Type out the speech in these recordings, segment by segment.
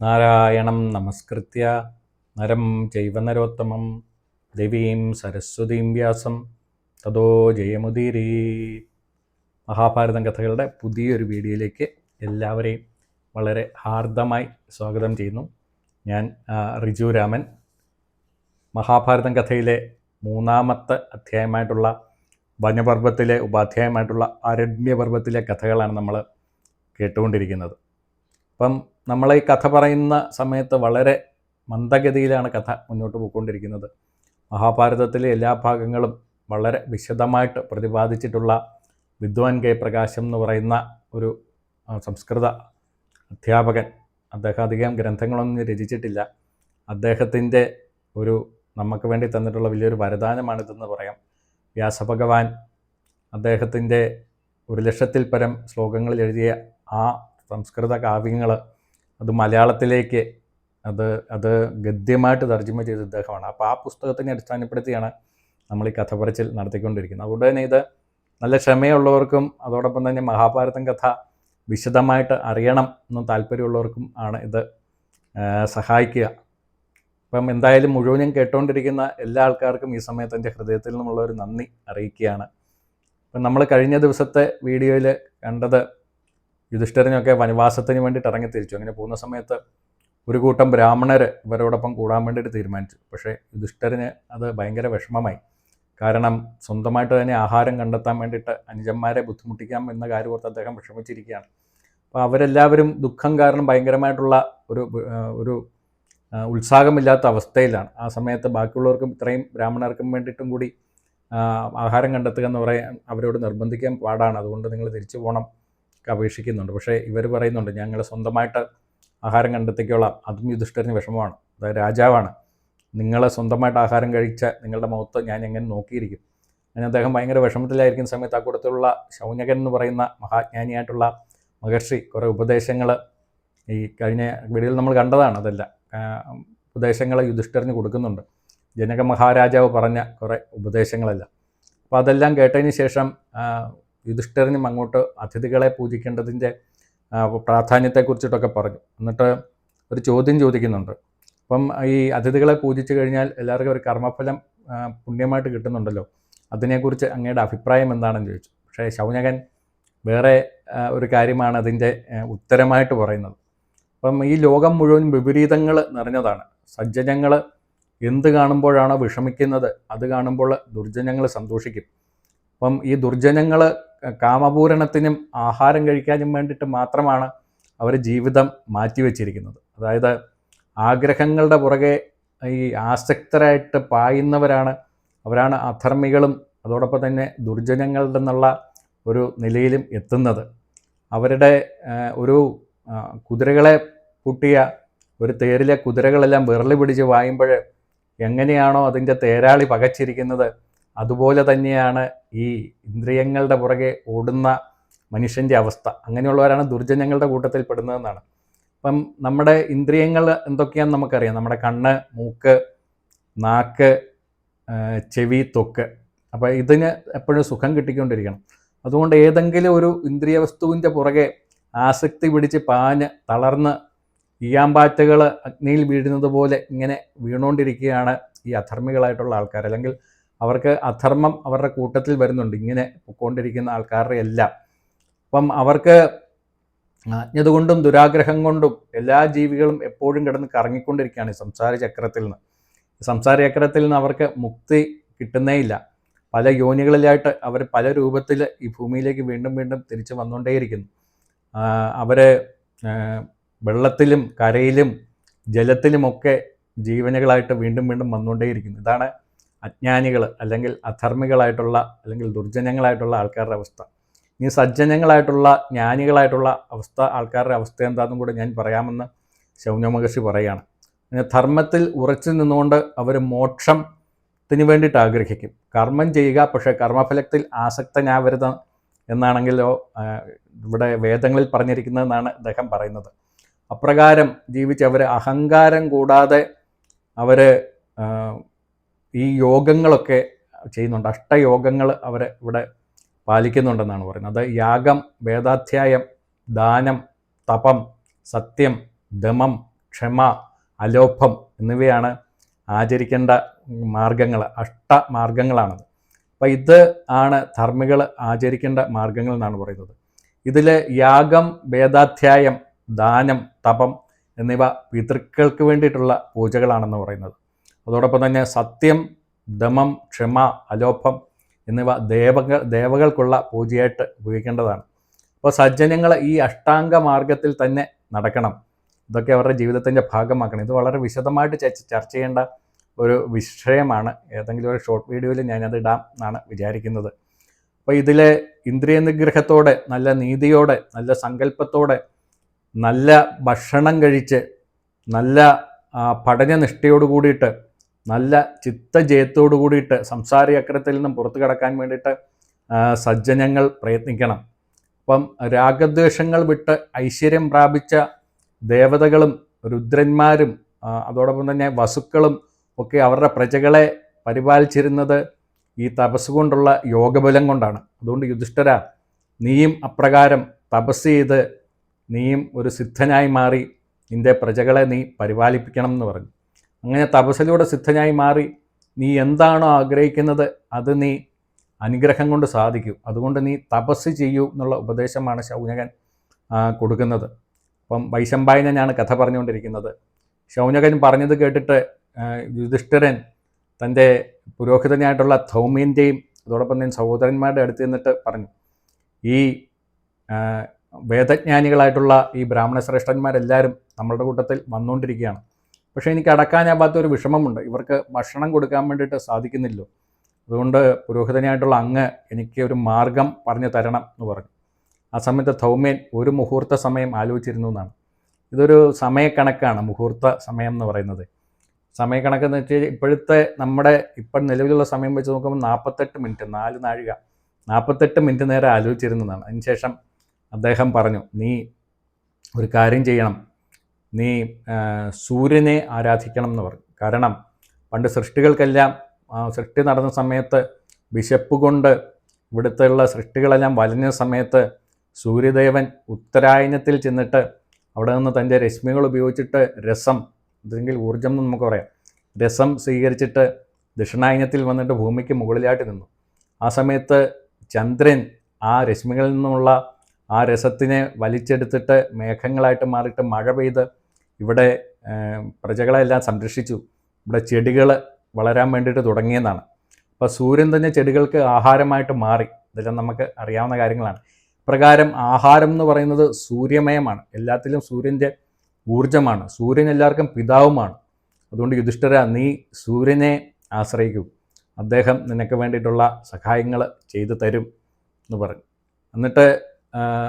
നാരായണം നമസ്കൃത്യ. നരം ജൈവനരോത്തമം ദേവീം സരസ്വതീം വ്യാസം. തതോ ജയമുദീരീ. മഹാഭാരതം കഥകളുടെ പുതിയൊരു വീഡിയോയിലേക്ക് എല്ലാവരെയും വളരെ ഹാർദമായി സ്വാഗതം ചെയ്യുന്നു. ഞാൻ റിജു രാമൻ. മഹാഭാരതം കഥയിലെ മൂന്നാമത്തെ അധ്യായമായിട്ടുള്ള വനപർവത്തിലെ ഉപാധ്യായമായിട്ടുള്ള അരണ്യപർവത്തിലെ കഥകളാണ് നമ്മൾ കേട്ടുകൊണ്ടിരിക്കുന്നത്. അപ്പം നമ്മൾ ഈ കഥ പറയുന്ന സമയത്ത് വളരെ മന്ദഗതിയിലാണ് കഥ മുന്നോട്ട് പോയിക്കൊണ്ടിരിക്കുന്നത്. മഹാഭാരതത്തിലെ എല്ലാ ഭാഗങ്ങളും വളരെ വിശദമായിട്ട് പ്രതിപാദിച്ചിട്ടുള്ള വിദ്വാൻ കെ പ്രകാശം എന്ന് പറയുന്ന ഒരു സംസ്കൃത അധ്യാപകൻ. അദ്ദേഹം അധികം ഗ്രന്ഥങ്ങളൊന്നും രചിച്ചിട്ടില്ല. അദ്ദേഹത്തിന്റെ ഒരു നമുക്ക് വേണ്ടി തന്നിട്ടുള്ള വലിയൊരു വരദാനമാണിതെന്ന് പറയാം. വ്യാസഭഗവാൻ അദ്ദേഹത്തിന്റെ ഒരു ലക്ഷത്തിൽ പരം ശ്ലോകങ്ങളിൽ എഴുതിയ ആ സംസ്കൃത കാവ്യങ്ങൾ അത് മലയാളത്തിലേക്ക് അത് അത് ഗദ്യമായിട്ട് തർജമ ചെയ്ത ഇദ്ദേഹമാണ്. അപ്പോൾ ആ പുസ്തകത്തിനെ അടിസ്ഥാനപ്പെടുത്തിയാണ് നമ്മൾ ഈ കഥ പറച്ചിൽ നടത്തിക്കൊണ്ടിരിക്കുന്നത്. അതുകൊണ്ട് തന്നെ ഇത് നല്ല ക്ഷമയുള്ളവർക്കും അതോടൊപ്പം തന്നെ മഹാഭാരതം കഥ വിശദമായിട്ട് അറിയണം എന്ന് താല്പര്യമുള്ളവർക്കും ആണ് ഇത് സഹായിക്കുക. അപ്പം എന്തായാലും മുഴുവനും കേട്ടുകൊണ്ടിരിക്കുന്ന എല്ലാ ആൾക്കാർക്കും ഈ സമയത്ത് എന്റെ ഹൃദയത്തിൽ നിന്നുള്ള ഒരു നന്ദി അറിയിക്കുകയാണ്. അപ്പം നമ്മൾ കഴിഞ്ഞ ദിവസത്തെ വീഡിയോയിൽ കണ്ടത് യുധിഷ്ഠിരനൊക്കെ വനവാസത്തിന് വേണ്ടിയിട്ട് ഇറങ്ങി തിരിച്ചു. അങ്ങനെ പോകുന്ന സമയത്ത് ഒരു കൂട്ടം ബ്രാഹ്മണർ ഇവരോടൊപ്പം കൂടാൻ വേണ്ടിയിട്ട് തീരുമാനിച്ചു. പക്ഷേ യുധിഷ്ഠിരന് അത് ഭയങ്കര വിഷമമായി. കാരണം സ്വന്തമായിട്ട് തന്നെ ആഹാരം കണ്ടെത്താൻ വേണ്ടിയിട്ട് അനുജന്മാരെ ബുദ്ധിമുട്ടിക്കാം എന്ന കാര്യം ഓർത്ത് അദ്ദേഹം വിഷമിച്ചിരിക്കുകയാണ്. അപ്പോൾ അവരെല്ലാവരും ദുഃഖം കാരണം ഭയങ്കരമായിട്ടുള്ള ഒരു ഒരു ഉത്സാഹമില്ലാത്ത അവസ്ഥയിലാണ്. ആ സമയത്ത് ബാക്കിയുള്ളവർക്കും ഇത്രയും ബ്രാഹ്മണർക്കും വേണ്ടിയിട്ടും കൂടി ആഹാരം കണ്ടെത്തുക എന്ന് പറയാൻ അവരോട് നിർബന്ധിക്കാൻ പാടാണ്. അതുകൊണ്ട് നിങ്ങൾ തിരിച്ചു പോകണം അപേക്ഷിക്കുന്നുണ്ട്. പക്ഷേ ഇവർ പറയുന്നുണ്ട് ഞങ്ങൾ സ്വന്തമായിട്ട് ആഹാരം കണ്ടെത്തിക്കോളാം. അതും യുധിഷ്ഠിരന് വിഷമമാണ്. അതായത് രാജാവാണ്. നിങ്ങൾ സ്വന്തമായിട്ട് ആഹാരം കഴിച്ച നിങ്ങളുടെ മുഖത്ത് ഞാൻ എങ്ങനെ നോക്കിയിരിക്കും? അങ്ങനെ അദ്ദേഹം ഭയങ്കര വിഷമത്തിലായിരിക്കുന്ന സമയത്ത് ആ കൂട്ടത്തിലുള്ള ശൗനകൻ എന്ന് പറയുന്ന മഹാജ്ഞാനിയായിട്ടുള്ള മഹർഷി കുറേ ഉപദേശങ്ങൾ ഈ കഴിഞ്ഞ വീഡിയോയിൽ നമ്മൾ കണ്ടതാണ് അതെല്ലാം. ഉപദേശങ്ങൾ യുധിഷ്ഠിരന് കൊടുക്കുന്നുണ്ട്. ജനക മഹാരാജാവ് പറഞ്ഞ കുറേ ഉപദേശങ്ങളെല്ലാം. അപ്പോൾ അതെല്ലാം കേട്ടതിന് ശേഷം യുധിഷ്ഠിരനും അങ്ങോട്ട് അതിഥികളെ പൂജിക്കേണ്ടതിന്റെ പ്രാധാന്യത്തെക്കുറിച്ചിട്ടൊക്കെ പറഞ്ഞു. എന്നിട്ട് ഒരു ചോദ്യം ചോദിക്കുന്നുണ്ട്. അപ്പം ഈ അതിഥികളെ പൂജിച്ചു കഴിഞ്ഞാൽ എല്ലാവർക്കും ഒരു കർമ്മഫലം പുണ്യമായിട്ട് കിട്ടുന്നുണ്ടല്ലോ. അതിനെക്കുറിച്ച് അങ്ങയുടെ അഭിപ്രായം എന്താണെന്ന് ചോദിച്ചു. പക്ഷേ ശൗനകൻ വേറെ ഒരു കാര്യമാണ് അതിന്റെ ഉത്തരമായിട്ട് പറയുന്നത്. അപ്പം ഈ ലോകം മുഴുവൻ വിപരീതങ്ങൾ നിറഞ്ഞതാണ്. സജ്ജനങ്ങൾ എന്ത് കാണുമ്പോഴാണോ വിഷമിക്കുന്നത് അത് കാണുമ്പോൾ ദുർജനങ്ങൾ സന്തോഷിക്കും. അപ്പം ഈ ദുർജനങ്ങൾ കാമപൂരണത്തിനും ആഹാരം കഴിക്കാനും വേണ്ടിയിട്ട് മാത്രമാണ് അവർ ജീവിതം മാറ്റിവെച്ചിരിക്കുന്നത്. അതായത് ആഗ്രഹങ്ങളുടെ പുറകെ ഈ ആസക്തരായിട്ട് പായുന്നവരാണ്. അവരാണ് അധർമ്മികളും അതോടൊപ്പം തന്നെ ദുർജനങ്ങളുടെ എന്നുള്ള ഒരു നിലയിലും എത്തുന്നത്. അവരുടെ ഒരു കുതിരകളെ പൂട്ടിയ ഒരു തേരിലെ കുതിരകളെല്ലാം വിറളി പിടിച്ച് വായുമ്പോൾ എങ്ങനെയാണോ അതിന്റെ തേരാളി പകച്ചിരിക്കുന്നത് അതുപോലെ തന്നെയാണ് ഈ ഇന്ദ്രിയങ്ങളുടെ പുറകെ ഓടുന്ന മനുഷ്യന്റെ അവസ്ഥ. അങ്ങനെയുള്ളവരാണ് ദുർജനങ്ങളുടെ കൂട്ടത്തിൽ പെടുന്നതെന്നാണ്. അപ്പം നമ്മുടെ ഇന്ദ്രിയങ്ങൾ എന്തൊക്കെയാണെന്ന് നമുക്കറിയാം. നമ്മുടെ കണ്ണ് മൂക്ക് നാക്ക് ചെവി തൊക്ക്. അപ്പോൾ ഇതിന് എപ്പോഴും സുഖം കിട്ടിക്കൊണ്ടിരിക്കണം. അതുകൊണ്ട് ഏതെങ്കിലും ഒരു ഇന്ദ്രിയ വസ്തുവിന്റെ പുറകെ ആസക്തി പിടിച്ച് പാഞ്ഞ് തളർന്ന് ഈയാമ്പാറ്റകൾ അഗ്നിയിൽ വീഴുന്നത് പോലെ ഇങ്ങനെ വീണുകൊണ്ടിരിക്കുകയാണ് ഈ അധർമ്മികളായിട്ടുള്ള ആൾക്കാർ. അല്ലെങ്കിൽ അവർക്ക് അധർമ്മം അവരുടെ കൂട്ടത്തിൽ വരുന്നുണ്ട്. ഇങ്ങനെ പൊക്കോണ്ടിരിക്കുന്ന ആൾക്കാരുടെ എല്ലാം. അപ്പം അവർക്ക് അജ്ഞത കൊണ്ടും ദുരാഗ്രഹം കൊണ്ടും എല്ലാ ജീവികളും എപ്പോഴും കിടന്ന് കറങ്ങിക്കൊണ്ടിരിക്കുകയാണ് ഈ സംസാര ചക്രത്തിൽ നിന്ന്. സംസാര ചക്രത്തിൽ നിന്ന് അവർക്ക് മുക്തി കിട്ടുന്നേയില്ല പല യോനികളിലായിട്ട് അവർ പല രൂപത്തിൽ ഈ ഭൂമിയിലേക്ക് വീണ്ടും വീണ്ടും തിരിച്ചു വന്നുകൊണ്ടേയിരിക്കുന്നു. അവർ വെള്ളത്തിലും കരയിലും ജലത്തിലുമൊക്കെ ജീവനുകളായിട്ട് വീണ്ടും വീണ്ടും വന്നുകൊണ്ടേയിരിക്കുന്നു. ഇതാണ് അജ്ഞാനികൾ അല്ലെങ്കിൽ അധർമ്മികളായിട്ടുള്ള അല്ലെങ്കിൽ ദുർജനങ്ങളായിട്ടുള്ള ആൾക്കാരുടെ അവസ്ഥ. ഇനി സജ്ജനങ്ങളായിട്ടുള്ള ജ്ഞാനികളായിട്ടുള്ള അവസ്ഥ ആൾക്കാരുടെ അവസ്ഥ എന്താണെന്നും കൂടെ ഞാൻ പറയാമെന്ന് ശൗനമഹർഷി പറയുകയാണ് പിന്നെ ധർമ്മത്തിൽ ഉറച്ചു നിന്നുകൊണ്ട് അവർ മോക്ഷത്തിന് വേണ്ടിയിട്ട് ആഗ്രഹിക്കും. കർമ്മം ചെയ്യുക പക്ഷേ കർമ്മഫലത്തിൽ ആസക്തനാവരുത് എന്നാണെങ്കിലോ ഇവിടെ വേദങ്ങളിൽ പറഞ്ഞിരിക്കുന്നതെന്നാണ് അദ്ദേഹം പറയുന്നത്. അപ്രകാരം ജീവിച്ച് അവർ അഹങ്കാരം കൂടാതെ അവർ ഈ യോഗങ്ങളൊക്കെ ചെയ്യുന്നുണ്ട്. അഷ്ടയോഗങ്ങൾ അവർ ഇവിടെ പാലിക്കുന്നുണ്ടെന്നാണ് പറയുന്നത്. അത് യാഗം വേദാധ്യായം ദാനം തപം സത്യം ദമം ക്ഷമ അലോഭം എന്നിവയാണ് ആചരിക്കേണ്ട മാർഗങ്ങൾ അഷ്ടമാർഗങ്ങളാണത് അപ്പോൾ ഇത് ആണ് ധർമ്മികൾ ആചരിക്കേണ്ട മാർഗങ്ങൾ എന്നാണ് പറയുന്നത്. ഇതിൽ യാഗം വേദാധ്യായം ദാനം തപം എന്നിവ പിതൃക്കൾക്ക് വേണ്ടിയിട്ടുള്ള പൂജകളാണെന്ന് പറയുന്നത്. അതോടൊപ്പം തന്നെ സത്യം ദമം ക്ഷമ അലോഭം എന്നിവ ദേവകൾ ദേവകൾക്കുള്ള പൂജയായിട്ട് ഉപയോഗിക്കേണ്ടതാണ്. അപ്പോൾ സജ്ജനങ്ങൾ ഈ അഷ്ടാംഗ മാർഗത്തിൽ തന്നെ നടക്കണം. ഇതൊക്കെ അവരുടെ ജീവിതത്തിന്റെ ഭാഗമാക്കണം. ഇത് വളരെ വിശദമായിട്ട് ചർച്ച ചെയ്യേണ്ട ഒരു വിഷയമാണ്. ഏതെങ്കിലും ഒരു ഷോർട്ട് വീഡിയോയിൽ ഞാനത് ഇടാം എന്നാണ് വിചാരിക്കുന്നത്. അപ്പോൾ ഇതിലെ ഇന്ദ്രിയ നിഗ്രഹത്തോടെ നല്ല നീതിയോടെ നല്ല സങ്കല്പത്തോടെ നല്ല ഭക്ഷണം കഴിച്ച് നല്ല പഠനനിഷ്ഠയോട് കൂടിയിട്ട് നല്ല ചിത്തജയത്തോടു കൂടിയിട്ട് സംസാരചക്രത്തിൽ നിന്നും പുറത്തു കടക്കാൻ വേണ്ടിയിട്ട് സജ്ജനങ്ങൾ പ്രയത്നിക്കണം. അപ്പം രാഗദ്വേഷങ്ങൾ വിട്ട് ഐശ്വര്യം പ്രാപിച്ച ദേവതകളും രുദ്രന്മാരും അതോടൊപ്പം തന്നെ വസുക്കളും ഒക്കെ അവരുടെ പ്രജകളെ പരിപാലിച്ചിരുന്നത് ഈ തപസ് കൊണ്ടുള്ള യോഗബലം കൊണ്ടാണ്. അതുകൊണ്ട് യുധിഷ്ഠര നീയും അപ്രകാരം തപസ് ചെയ്ത് നീയും ഒരു സിദ്ധനായി മാറി നിന്റെ പ്രജകളെ നീ പരിപാലിപ്പിക്കണം എന്ന് പറഞ്ഞു. അങ്ങനെ തപസ്സിലൂടെ സിദ്ധനായി മാറി നീ എന്താണോ ആഗ്രഹിക്കുന്നത് അത് നീ അനുഗ്രഹം കൊണ്ട് സാധിക്കും. അതുകൊണ്ട് നീ തപസ് ചെയ്യൂ എന്നുള്ള ഉപദേശമാണ് ശൗനകൻ കൊടുക്കുന്നത്. അപ്പം വൈശമ്പായനാണ് കഥ പറഞ്ഞുകൊണ്ടിരിക്കുന്നത്. ശൗനകൻ പറഞ്ഞത് കേട്ടിട്ട് യുധിഷ്ഠിരൻ തന്റെ പുരോഹിതനായിട്ടുള്ള ധൗമ്യന്റെയും അതോടൊപ്പം തന്നെ സഹോദരന്മാരുടെ അടുത്ത് നിന്നിട്ട് പറഞ്ഞു ഈ വേദജ്ഞാനികളായിട്ടുള്ള ഈ ബ്രാഹ്മണ ശ്രേഷ്ഠന്മാരെല്ലാവരും നമ്മളുടെ കൂട്ടത്തിൽ വന്നുകൊണ്ടിരിക്കുകയാണ്. പക്ഷേ എനിക്ക് അടക്കാനാവാത്ത ഒരു വിഷമമുണ്ട്. ഇവർക്ക് ഭക്ഷണം കൊടുക്കാൻ വേണ്ടിയിട്ട് സാധിക്കുന്നില്ലോ. അതുകൊണ്ട് പുരോഹിതനായിട്ടുള്ള അങ്ങ് എനിക്ക് ഒരു മാർഗം പറഞ്ഞു തരണം എന്ന് പറഞ്ഞു. ആ സമയത്ത് ധൗമ്യൻ ഒരു മുഹൂർത്ത സമയം ആലോചിച്ചിരുന്നു എന്നാണ്. ഇതൊരു സമയക്കണക്കാണ് മുഹൂർത്ത സമയം എന്ന് പറയുന്നത്. സമയക്കണക്കെന്ന് വെച്ചാൽ ഇപ്പോഴത്തെ നമ്മുടെ ഇപ്പം നിലവിലുള്ള സമയം വെച്ച് നോക്കുമ്പോൾ നാൽപ്പത്തെട്ട് മിനിറ്റ് നാല് നാഴിക. നാൽപ്പത്തെട്ട് മിനിറ്റ് നേരം ആലോചിച്ചിരുന്നതാണ്. അതിനുശേഷം അദ്ദേഹം പറഞ്ഞു നീ ഒരു കാര്യം ചെയ്യണം. നീ സൂര്യനെ ആരാധിക്കണം എന്ന് പറഞ്ഞു. കാരണം പണ്ട് സൃഷ്ടികൾക്കെല്ലാം സൃഷ്ടി നടന്ന സമയത്ത് വിശപ്പ് കൊണ്ട് ഇവിടുത്തെയുള്ള സൃഷ്ടികളെല്ലാം വലഞ്ഞ സമയത്ത് സൂര്യദേവൻ ഉത്തരായനത്തിൽ ചെന്നിട്ട് അവിടെ നിന്ന് തന്റെ രശ്മികൾ ഉപയോഗിച്ചിട്ട് രസം അല്ലെങ്കിൽ ഊർജം എന്ന് നമുക്ക് പറയാം രസം സ്വീകരിച്ചിട്ട് ദക്ഷിണായനത്തിൽ വന്നിട്ട് ഭൂമിക്ക് മുകളിലായിട്ട് നിന്നു. ആ സമയത്ത് ചന്ദ്രൻ ആ രശ്മികളിൽ നിന്നുള്ള ആ രസത്തിനെ വലിച്ചെടുത്തിട്ട് മേഘങ്ങളായിട്ട് മാറിയിട്ട് മഴ പെയ്ത് ഇവിടെ പ്രജകളെല്ലാം സംരക്ഷിച്ചു. ഇവിടെ ചെടികൾ വളരാൻ വേണ്ടിയിട്ട് തുടങ്ങിയെന്നാണ്. അപ്പോൾ സൂര്യൻ തന്നെ ചെടികൾക്ക് ആഹാരമായിട്ട് മാറി. ഇതെല്ലാം നമുക്ക് അറിയാവുന്ന കാര്യങ്ങളാണ്. പ്രകാരം ആഹാരം എന്ന് പറയുന്നത് സൂര്യമയമാണ്. എല്ലാത്തിലും സൂര്യന്റെ ഊർജമാണ് സൂര്യൻ എല്ലാവർക്കും പിതാവുമാണ്. അതുകൊണ്ട് യുധിഷ്ഠിര നീ സൂര്യനെ ആശ്രയിക്കൂ. അദ്ദേഹം നിനക്ക് വേണ്ടിയിട്ടുള്ള സഹായങ്ങൾ ചെയ്തു തരും എന്ന് പറഞ്ഞു. എന്നിട്ട്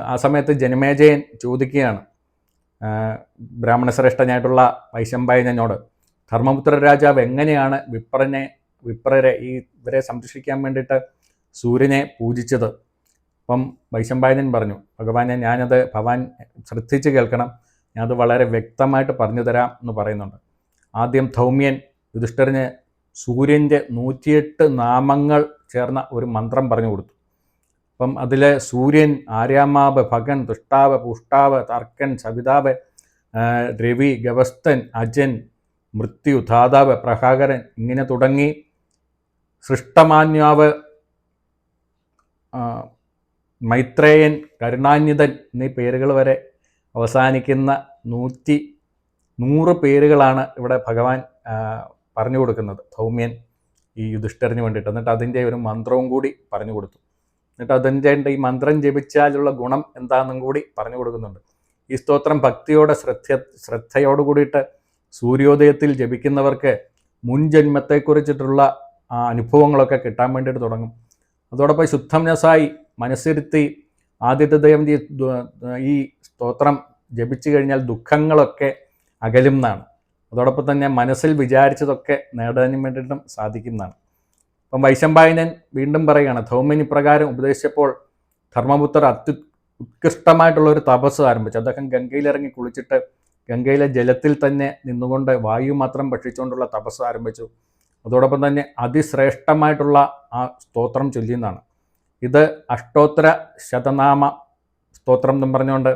ആ സമയത്ത് ജനമേജയൻ ചോദിക്കുകയാണ്. ബ്രാഹ്മണശ്രേഷ്ഠനായിട്ടുള്ള വൈശമ്പായനോട് ധർമ്മപുത്ര രാജാവ് എങ്ങനെയാണ് വിപ്രനെ വിപ്രരെ ഈ ഇവരെ സംരക്ഷിക്കാൻ വേണ്ടിയിട്ട് സൂര്യനെ പൂജിച്ചത്? അപ്പം വൈശമ്പായനൻ പറഞ്ഞു ഭഗവാനെ ഞാനത് ഭവാൻ ശ്രദ്ധിച്ച് കേൾക്കണം. ഞാനത് വളരെ വ്യക്തമായിട്ട് പറഞ്ഞു തരാം എന്ന് പറയുന്നുണ്ട്. ആദ്യം ധൗമ്യൻ യുധിഷ്ഠിരന് സൂര്യന്റെ നൂറ്റിയെട്ട് നാമങ്ങൾ ചേർന്ന ഒരു മന്ത്രം പറഞ്ഞു കൊടുത്തു. അപ്പം അതിൽ സൂര്യൻ ആര്യാമാവ് ഭഗൻ ദുഷ്ടാവ് പുഷ്ടാവ് തർക്കൻ സവിതാവ് രവി ഗവസ്തൻ അജൻ മൃത്യു ധാതാവ് പ്രഭാകരൻ ഇങ്ങനെ തുടങ്ങി സൃഷ്ടമാന്യാവ് മൈത്രേയൻ കരുണാന്യതൻ എന്നീ പേരുകൾ വരെ അവസാനിക്കുന്ന നൂറ്റി നൂറ് പേരുകളാണ് ഇവിടെ ഭഗവാൻ പറഞ്ഞു കൊടുക്കുന്നത്. ഭൗമ്യൻ ഈ യുധിഷ്ഠറിന് വേണ്ടിയിട്ട്. എന്നിട്ട് അതിന്റെ ഒരു മന്ത്രവും കൂടി പറഞ്ഞു കൊടുത്തു. എന്നിട്ട് അതിന്റെ ഈ മന്ത്രം ജപിച്ചാലുള്ള ഗുണം എന്താണെന്നും കൂടി പറഞ്ഞു കൊടുക്കുന്നുണ്ട്. ഈ സ്തോത്രം ഭക്തിയോടെ ശ്രദ്ധ ശ്രദ്ധയോട് കൂടിയിട്ട് സൂര്യോദയത്തിൽ ജപിക്കുന്നവർക്ക് മുൻ ജന്മത്തെക്കുറിച്ചിട്ടുള്ള അനുഭവങ്ങളൊക്കെ കിട്ടാൻ വേണ്ടിയിട്ട് തുടങ്ങും. അതോടൊപ്പം ശുദ്ധം നസായി മനസ്സിരുത്തി ആദ്യത്തെ ദൈവം ഈ സ്തോത്രം ജപിച്ചു കഴിഞ്ഞാൽ ദുഃഖങ്ങളൊക്കെ അകലും എന്നാണ് അതോടൊപ്പം തന്നെ മനസ്സിൽ വിചാരിച്ചതൊക്കെ നേടാനും വേണ്ടിയിട്ടും സാധിക്കുന്നതാണ് അപ്പം വൈശമ്പായനൻ വീണ്ടും പറയുകയാണ് ധൗമിനി പ്രകാരം ഉപദേശിച്ചപ്പോൾ ധർമ്മപുത്രർ അത്യു ഉത്കൃഷ്ടമായിട്ടുള്ള ഒരു തപസ് ആരംഭിച്ചു. അദ്ദേഹം ഗംഗയിലിറങ്ങി കുളിച്ചിട്ട് ഗംഗയിലെ ജലത്തിൽ തന്നെ നിന്നുകൊണ്ട് വായു മാത്രം ഭക്ഷിച്ചുകൊണ്ടുള്ള തപസ് ആരംഭിച്ചു. അതോടൊപ്പം തന്നെ അതിശ്രേഷ്ഠമായിട്ടുള്ള ആ സ്തോത്രം ചൊല്ലിയെന്നാണ്. ഇത് അഷ്ടോത്തര ശതനാമ സ്തോത്രം എന്നും പറഞ്ഞുകൊണ്ട്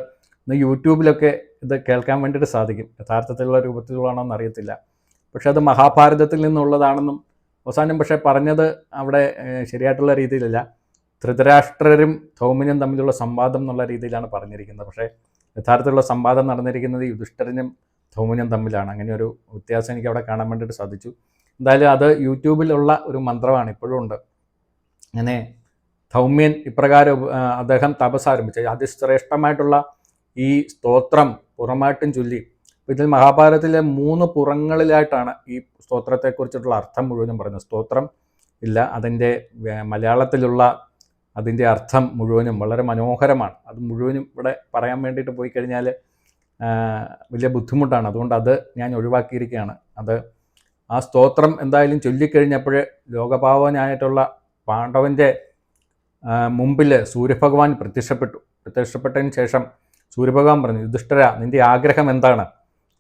ഇന്ന് യൂട്യൂബിലൊക്കെ ഇത് കേൾക്കാൻ വേണ്ടിയിട്ട് സാധിക്കും. യഥാർത്ഥത്തിലുള്ള രൂപത്തിലുള്ളതാണോ എന്നറിയത്തില്ല പക്ഷേ അത് മഹാഭാരതത്തിൽ നിന്നുള്ളതാണെന്നും അവസാനം പക്ഷേ പറഞ്ഞത് അവിടെ ശരിയായിട്ടുള്ള രീതിയിലല്ല. ധൃതരാഷ്ട്രരും ധൗമ്യനും തമ്മിലുള്ള സംവാദം എന്നുള്ള രീതിയിലാണ് പറഞ്ഞിരിക്കുന്നത്. പക്ഷേ യഥാർത്ഥത്തിലുള്ള സംവാദം നടന്നിരിക്കുന്നത് യുധിഷ്ഠരനും ധൗമ്യനും തമ്മിലാണ്. അങ്ങനെ ഒരു വ്യത്യാസം എനിക്ക് അവിടെ കാണാൻ വേണ്ടിയിട്ട് സാധിച്ചു. എന്തായാലും അത് യൂട്യൂബിലുള്ള ഒരു മന്ത്രമാണ് ഇപ്പോഴും ഉണ്ട്. അങ്ങനെ ധൗമ്യൻ ഇപ്രകാരം അദ്ദേഹം തപസ് ആരംഭിച്ച. അതിശ്രേഷ്ഠമായിട്ടുള്ള ഈ സ്തോത്രം പുറമായിട്ടും ചൊല്ലി ഇതിൽ മഹാഭാരതത്തിലെ മൂന്ന് പുറങ്ങളിലായിട്ടാണ് ഈ സ്തോത്രത്തെക്കുറിച്ചിട്ടുള്ള അർത്ഥം മുഴുവനും പറയുന്നത്. സ്തോത്രം ഇല്ല അതിന്റെ മലയാളത്തിലുള്ള അതിന്റെ അർത്ഥം മുഴുവനും വളരെ മനോഹരമാണ്. അത് മുഴുവനും ഇവിടെ പറയാൻ വേണ്ടിയിട്ട് പോയി കഴിഞ്ഞാൽ വലിയ ബുദ്ധിമുട്ടാണ്. അതുകൊണ്ട് അത് ഞാൻ ഒഴിവാക്കിയിരിക്കുകയാണ്. അത് ആ സ്തോത്രം എന്തായാലും ചൊല്ലിക്കഴിഞ്ഞപ്പോൾ ലോകപാവനായിട്ടുള്ള പാണ്ഡവന്റെ മുമ്പിൽ സൂര്യഭഗവാൻ പ്രത്യക്ഷപ്പെട്ടു. പ്രത്യക്ഷപ്പെട്ടതിന് ശേഷം സൂര്യഭഗവാൻ പറഞ്ഞു യുധിഷ്ഠര നിന്റെ ആഗ്രഹം എന്താണ്?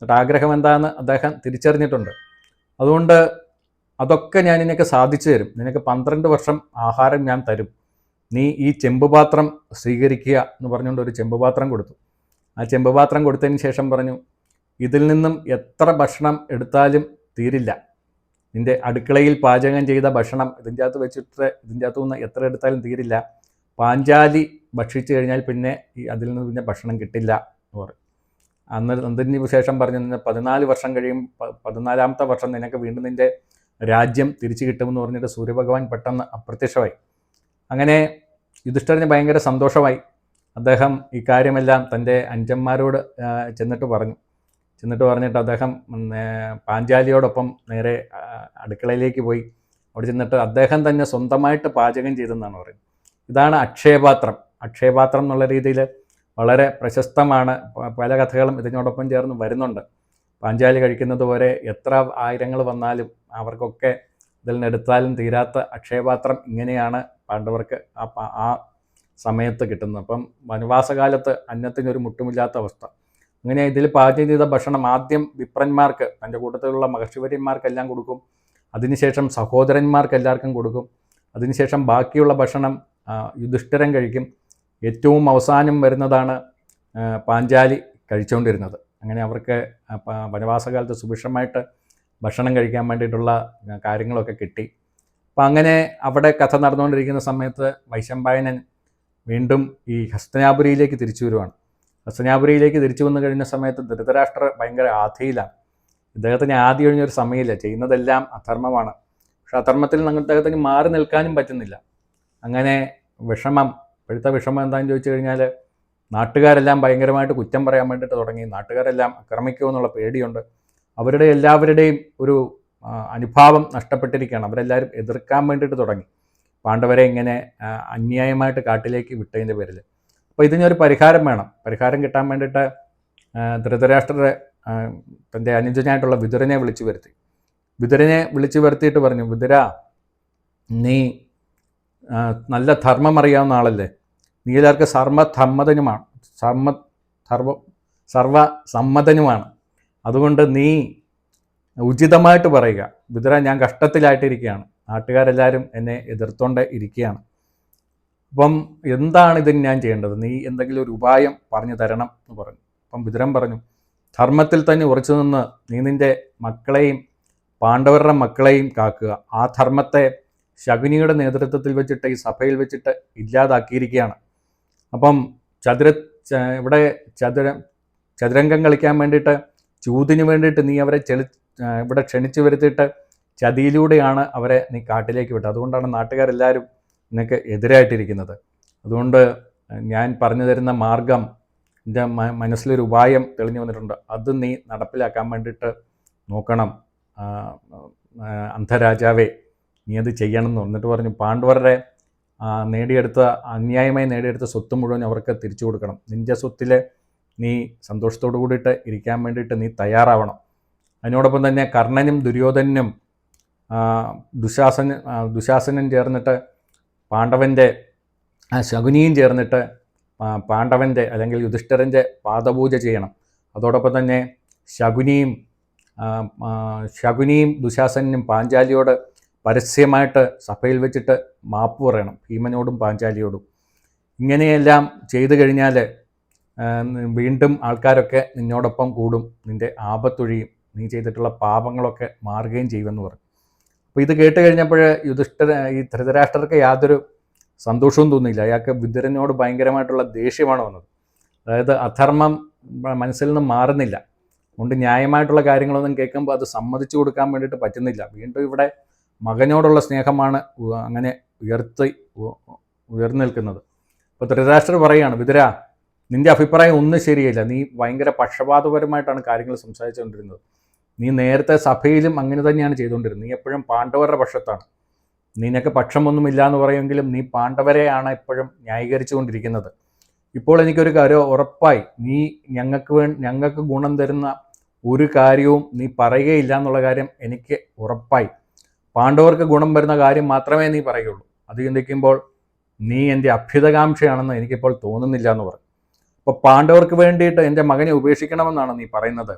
എന്നിട്ട് ആഗ്രഹം എന്താണെന്ന് അദ്ദേഹം തിരിച്ചറിഞ്ഞിട്ടുണ്ട്. അതുകൊണ്ട് അതൊക്കെ ഞാൻ നിനക്ക് സാധിച്ചു തരും. നിനക്ക് പന്ത്രണ്ട് വർഷം ആഹാരം ഞാൻ തരും. നീ ഈ ചെമ്പുപാത്രം സ്വീകരിക്കുക എന്ന് പറഞ്ഞുകൊണ്ട് ഒരു ചെമ്പുപാത്രം കൊടുത്തു. ആ ചെമ്പുപാത്രം കൊടുത്തതിന് ശേഷം പറഞ്ഞു ഇതിൽ നിന്നും എത്ര ഭക്ഷണം എടുത്താലും തീരില്ല. നിന്റെ അടുക്കളയിൽ പാചകം ചെയ്ത ഭക്ഷണം ഇതിന്റെ അകത്ത് വെച്ചിട്ട് ഇതിന്റെ അകത്തു നിന്ന് എത്ര എടുത്താലും തീരില്ല. പാഞ്ചാലി ഭക്ഷിച്ചു കഴിഞ്ഞാൽ പിന്നെ ഈ അതിൽ നിന്ന് പിന്നെ ഭക്ഷണം കിട്ടില്ല എന്ന് പറയും അന്ന് അതിന് ശേഷം പറഞ്ഞു നിന്നെ പതിനാല് വർഷം കഴിയും പതിനാലാമത്തെ വർഷം നിനക്ക് വീണ്ടും നിന്റെ രാജ്യം തിരിച്ചു കിട്ടുമെന്ന് പറഞ്ഞിട്ട് സൂര്യഭഗവാൻ പെട്ടെന്ന് അപ്രത്യക്ഷമായി. അങ്ങനെ യുധിഷ്ഠിരന് ഭയങ്കര സന്തോഷമായി. അദ്ദേഹം ഇക്കാര്യമെല്ലാം കാര്യമെല്ലാം തന്റെ അഞ്ചന്മാരോട് ചെന്നിട്ട് പറഞ്ഞു. ചെന്നിട്ട് പറഞ്ഞിട്ട് അദ്ദേഹം പാഞ്ചാലിയോടൊപ്പം നേരെ അടുക്കളയിലേക്ക് പോയി. അവിടെ ചെന്നിട്ട് അദ്ദേഹം തന്നെ സ്വന്തമായിട്ട് പാചകം ചെയ്തെന്നാണ് പറയുന്നത്. ഇതാണ് അക്ഷയപാത്രം. അക്ഷയപാത്രം എന്നുള്ള രീതിയിൽ വളരെ പ്രശസ്തമാണ്. പല കഥകളും ഇതിനോടൊപ്പം ചേർന്ന് വരുന്നുണ്ട്. പാഞ്ചാലി കഴിക്കുന്നത് പോലെ എത്ര ആയിരങ്ങൾ വന്നാലും അവർക്കൊക്കെ ഇതിൽ നിന്നെടുത്താലും തീരാത്ത അക്ഷയപാത്രം ഇങ്ങനെയാണ് പാണ്ഡവർക്ക് ആ ആ സമയത്ത് കിട്ടുന്നത്. അപ്പം വനവാസകാലത്ത് അന്നത്തിനൊരു മുട്ടുമില്ലാത്ത അവസ്ഥ. അങ്ങനെ ഇതിൽ പാചകം ചെയ്ത ഭക്ഷണം ആദ്യം വിപ്രന്മാർക്ക് തന്റെ കൂട്ടത്തിലുള്ള മഹർഷിവര്യന്മാർക്കെല്ലാം കൊടുക്കും. അതിനുശേഷം സഹോദരന്മാർക്ക് എല്ലാവർക്കും കൊടുക്കും. അതിനുശേഷം ബാക്കിയുള്ള ഭക്ഷണം യുധിഷ്ഠിരം കഴിക്കും. ഏറ്റവും അവസാനം വരുന്നതാണ് പാഞ്ചാലി കഴിച്ചുകൊണ്ടിരുന്നത് അങ്ങനെ അവർക്ക് വനവാസകാലത്ത് സുഭിക്ഷമായിട്ട് ഭക്ഷണം കഴിക്കാൻ വേണ്ടിയിട്ടുള്ള കാര്യങ്ങളൊക്കെ കിട്ടി. അപ്പം അങ്ങനെ അവിടെ കഥ നടന്നുകൊണ്ടിരിക്കുന്ന സമയത്ത് വൈശമ്പായനൻ വീണ്ടും ഈ ഹസ്തനാപുരിയിലേക്ക് തിരിച്ചു വരുവാണ്. ഹസ്തനാപുരിയിലേക്ക് തിരിച്ചു വന്നു കഴിഞ്ഞ സമയത്ത് ധൃതരാഷ്ട്ര ഭയങ്കര ആധിയിലാണ്. ഇദ്ദേഹത്തിന് ആദ്യം കഴിഞ്ഞൊരു സമയമില്ല. ചെയ്യുന്നതെല്ലാം അധർമ്മമാണ്. പക്ഷെ അധർമ്മത്തിൽ അദ്ദേഹത്തിന് മാറി നിൽക്കാനും പറ്റുന്നില്ല. അങ്ങനെ വിഷമം ഇപ്പോഴത്തെ വിഷമം എന്താണെന്ന് ചോദിച്ചു കഴിഞ്ഞാൽ നാട്ടുകാരെല്ലാം ഭയങ്കരമായിട്ട് കുറ്റം പറയാൻ വേണ്ടിയിട്ട് തുടങ്ങി. നാട്ടുകാരെല്ലാം ആക്രമിക്കുമോ എന്നുള്ള പേടിയുണ്ട്. അവരുടെ എല്ലാവരുടെയും ഒരു അനുഭാവം നഷ്ടപ്പെട്ടിരിക്കുകയാണ്. അവരെല്ലാവരും എതിർക്കാൻ വേണ്ടിയിട്ട് തുടങ്ങി. പാണ്ഡവരെ ഇങ്ങനെ അന്യായമായിട്ട് കാട്ടിലേക്ക് വിട്ടതിന്റെ പേരിൽ. അപ്പോൾ ഇതിനൊരു പരിഹാരം വേണം. പരിഹാരം കിട്ടാൻ വേണ്ടിയിട്ട് ആ, ധൃതരാഷ്ട്രരെ ആ, തന്റെ അനുജനായിട്ടുള്ള വിതുരനെ വിളിച്ചു വരുത്തി. വിതുരനെ വിളിച്ചു വരുത്തിയിട്ട് പറഞ്ഞു വിതുര നീ നല്ല ധർമ്മം അറിയാവുന്ന ആളല്ലേ? നീ എല്ലാവർക്കും സർമ്മധമ്മതനുമാണ് സർമ്മ സർവ സർവ സമ്മതനുമാണ് അതുകൊണ്ട് നീ ഉചിതമായിട്ട് പറയുക. വിതുര ഞാൻ കഷ്ടത്തിലായിട്ടിരിക്കുകയാണ്. നാട്ടുകാരെല്ലാവരും എന്നെ എതിർത്തോണ്ട് ഇരിക്കുകയാണ്. അപ്പം എന്താണ് ഇതിന് ഞാൻ ചെയ്യേണ്ടത്? നീ എന്തെങ്കിലും ഒരു ഉപായം പറഞ്ഞു തരണം എന്ന് പറഞ്ഞു. അപ്പം വിതുരൻ പറഞ്ഞു ധർമ്മത്തിൽ തന്നെ ഉറച്ചു നിന്ന് നീ നിന്റെ മക്കളെയും പാണ്ഡവരുടെ മക്കളെയും കാക്കുക. ആ ധർമ്മത്തെ ശകുനിയുടെ നേതൃത്വത്തിൽ വെച്ചിട്ട് ഈ സഭയിൽ വെച്ചിട്ട് ഇല്ലാതാക്കിയിരിക്കുകയാണ്. അപ്പം ചതുര ഇവിടെ ചതുര ചതുരംഗം കളിക്കാൻ വേണ്ടിയിട്ട് ചൂതിന് വേണ്ടിയിട്ട് നീ അവരെ ചെളി ഇവിടെ ക്ഷണിച്ചു വരുത്തിയിട്ട് ചതിയിലൂടെയാണ് അവരെ നീ കാട്ടിലേക്ക് വിട്ടത്. അതുകൊണ്ടാണ് നാട്ടുകാരെല്ലാവരും നിനക്ക് എതിരായിട്ടിരിക്കുന്നത്. അതുകൊണ്ട് ഞാൻ പറഞ്ഞു തരുന്ന മാർഗം എന്റെ മനസ്സിലൊരു ഉപായം തെളിഞ്ഞു വന്നിട്ടുണ്ട്. അത് നീ നടപ്പിലാക്കാൻ വേണ്ടിയിട്ട് നോക്കണം. അന്ധരാജാവേ. നീ അത് ചെയ്യണം എന്ന് എന്നിട്ട് പറഞ്ഞു പാണ്ഡവരുടെ നേടിയെടുത്ത അന്യായമായി നേടിയെടുത്ത സ്വത്ത് മുഴുവൻ അവർക്ക് തിരിച്ചു കൊടുക്കണം. നിന്റെ സ്വത്തിൽ നീ സന്തോഷത്തോടു കൂടിയിട്ട് ഇരിക്കാൻ വേണ്ടിയിട്ട് നീ തയ്യാറാവണം. അതിനോടൊപ്പം തന്നെ കർണനും ദുര്യോധനും ദുശാസന ദുശാസനും ചേർന്നിട്ട് പാണ്ഡവന്റെ ശകുനിയും ചേർന്നിട്ട് പാണ്ഡവന്റെ അല്ലെങ്കിൽ യുധിഷ്ഠിരന്റെ പാദപൂജ ചെയ്യണം. അതോടൊപ്പം തന്നെ ശകുനിയും ശകുനിയും ദുശാസനും പാഞ്ചാലിയോട് പരസ്യമായിട്ട് സഭയിൽ വെച്ചിട്ട് മാപ്പ് പറയണം ഭീമനോടും പാഞ്ചാലിയോടും. ഇങ്ങനെയെല്ലാം ചെയ്തു കഴിഞ്ഞാൽ വീണ്ടും ആൾക്കാരൊക്കെ നിന്നോടൊപ്പം കൂടും നിന്റെ ആപത്തൊഴിയും നീ ചെയ്തിട്ടുള്ള പാപങ്ങളൊക്കെ മാറുകയും ചെയ്യുമെന്ന് പറഞ്ഞു അപ്പോൾ ഇത് കേട്ട് കഴിഞ്ഞപ്പോൾ യുധിഷ്ഠിര ഈ ധൃതരാഷ്ട്രർക്ക് യാതൊരു സന്തോഷവും തോന്നിയില്ല. അയാൾക്ക് വിതുരനോട് ഭയങ്കരമായിട്ടുള്ള ദേഷ്യമാണ് വന്നത്. അതായത് അധർമ്മം മനസ്സിൽ നിന്ന് മാറുന്നില്ല. അതുകൊണ്ട് ന്യായമായിട്ടുള്ള കാര്യങ്ങളൊന്നും കേൾക്കുമ്പോൾ അത് സമ്മതിച്ചു കൊടുക്കാൻ വേണ്ടിയിട്ട് പറ്റുന്നില്ല. വീണ്ടും ഇവിടെ മകനോടുള്ള സ്നേഹമാണ് അങ്ങനെ ഉയർത്തി ഉയർന്നു നിൽക്കുന്നത്. അപ്പോൾ ധൃതരാഷ്ട്രർ പറയുകയാണ് വിതുര നിന്റെ അഭിപ്രായം ഒന്നും ശരിയല്ല. നീ ഭയങ്കര പക്ഷപാതപരമായിട്ടാണ് കാര്യങ്ങൾ സംസാരിച്ചുകൊണ്ടിരുന്നത്. നീ നേരത്തെ സഭയിലും അങ്ങനെ തന്നെയാണ് ചെയ്തുകൊണ്ടിരുന്നത്. നീ എപ്പോഴും പാണ്ഡവരുടെ പക്ഷത്താണ്. നിനക്ക് പക്ഷമൊന്നുമില്ല എന്ന് പറയുമെങ്കിലും നീ പാണ്ഡവരെയാണ് എപ്പോഴും ന്യായീകരിച്ചുകൊണ്ടിരിക്കുന്നത്. ഇപ്പോൾ എനിക്കൊരു കാര്യം ഉറപ്പായി. നീ ഞങ്ങൾക്ക് വേ ഞങ്ങൾക്ക് ഗുണം തരുന്ന ഒരു കാര്യവും നീ പറയുകയില്ല എന്നുള്ള കാര്യം എനിക്ക് ഉറപ്പായി. പാണ്ഡവർക്ക് ഗുണം വരുന്ന കാര്യം മാത്രമേ നീ പറയുള്ളൂ. അത് ചിന്തിക്കുമ്പോൾ നീ എന്റെ അഭ്യുതകാംക്ഷയാണെന്ന് എനിക്കിപ്പോൾ തോന്നുന്നില്ല എന്ന് പറഞ്ഞു അപ്പോൾ പാണ്ഡവർക്ക് വേണ്ടിയിട്ട് എന്റെ മകനെ ഉപേക്ഷിക്കണമെന്നാണ് നീ പറയുന്നത്.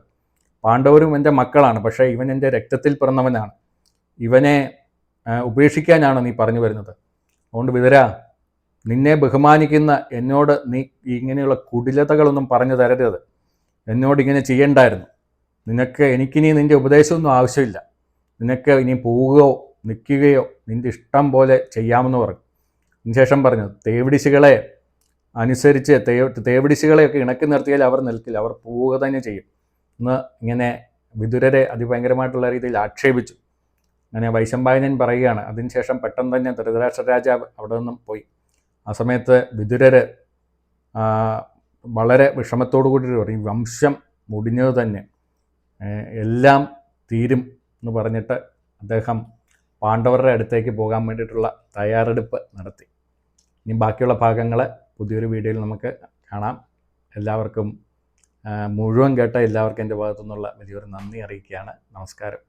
പാണ്ഡവരും എന്റെ മക്കളാണ് പക്ഷേ ഇവൻ എന്റെ രക്തത്തിൽ പിറന്നവനാണ്. ഇവനെ ഉപേക്ഷിക്കാനാണ് നീ പറഞ്ഞു വരുന്നത്. അതുകൊണ്ട് വിതര നിന്നെ ബഹുമാനിക്കുന്ന എന്നോട് നീ ഇങ്ങനെയുള്ള കുടിലതകളൊന്നും പറഞ്ഞു തരരുത്. എന്നോട് ഇങ്ങനെ ചെയ്യണ്ടായിരുന്നു. നിനക്ക് എനിക്കിനി നിന്റെ ഉപദേശമൊന്നും ആവശ്യമില്ല. നിനക്ക് ഇനി പോവുകയോ നിൽക്കുകയോ നിന്റെ ഇഷ്ടം പോലെ ചെയ്യാമെന്ന് പറഞ്ഞു. അതിനുശേഷം പറഞ്ഞു തേവിടിശികളെ അനുസരിച്ച് തേ തേവിടിശികളെയൊക്കെ ഇണക്കി നിർത്തിയാൽ അവർ നിൽക്കില്ല അവർ പോവുക തന്നെ ചെയ്യും. എന്ന് ഇങ്ങനെ വിതുരരെ അതിഭയങ്കരമായിട്ടുള്ള രീതിയിൽ ആക്ഷേപിച്ചു. അങ്ങനെ വൈശമ്പായനൻ പറയുകയാണ് അതിനുശേഷം പെട്ടെന്ന് തന്നെ ധൃതരാഷ്ട്ര രാജാവ് അവിടെ നിന്നും പോയി. ആ സമയത്ത് വിതുരര് വളരെ വിഷമത്തോടു കൂടി പറയും വംശം മുടിഞ്ഞത് തന്നെ. എല്ലാം തീരും. എന്ന് പറഞ്ഞിട്ട് അദ്ദേഹം പാണ്ഡവരുടെ അടുത്തേക്ക് പോകാൻ വേണ്ടിയിട്ടുള്ള തയ്യാറെടുപ്പ് നടത്തി. ഇനി ബാക്കിയുള്ള ഭാഗങ്ങൾ പുതിയൊരു വീഡിയോയിൽ നമുക്ക് കാണാം. എല്ലാവർക്കും മുഴുവൻ കേട്ട എല്ലാവർക്കും എന്റെ ഭാഗത്തു നിന്നുള്ള വലിയൊരു നന്ദി അറിയിക്കുകയാണ്. നമസ്കാരം.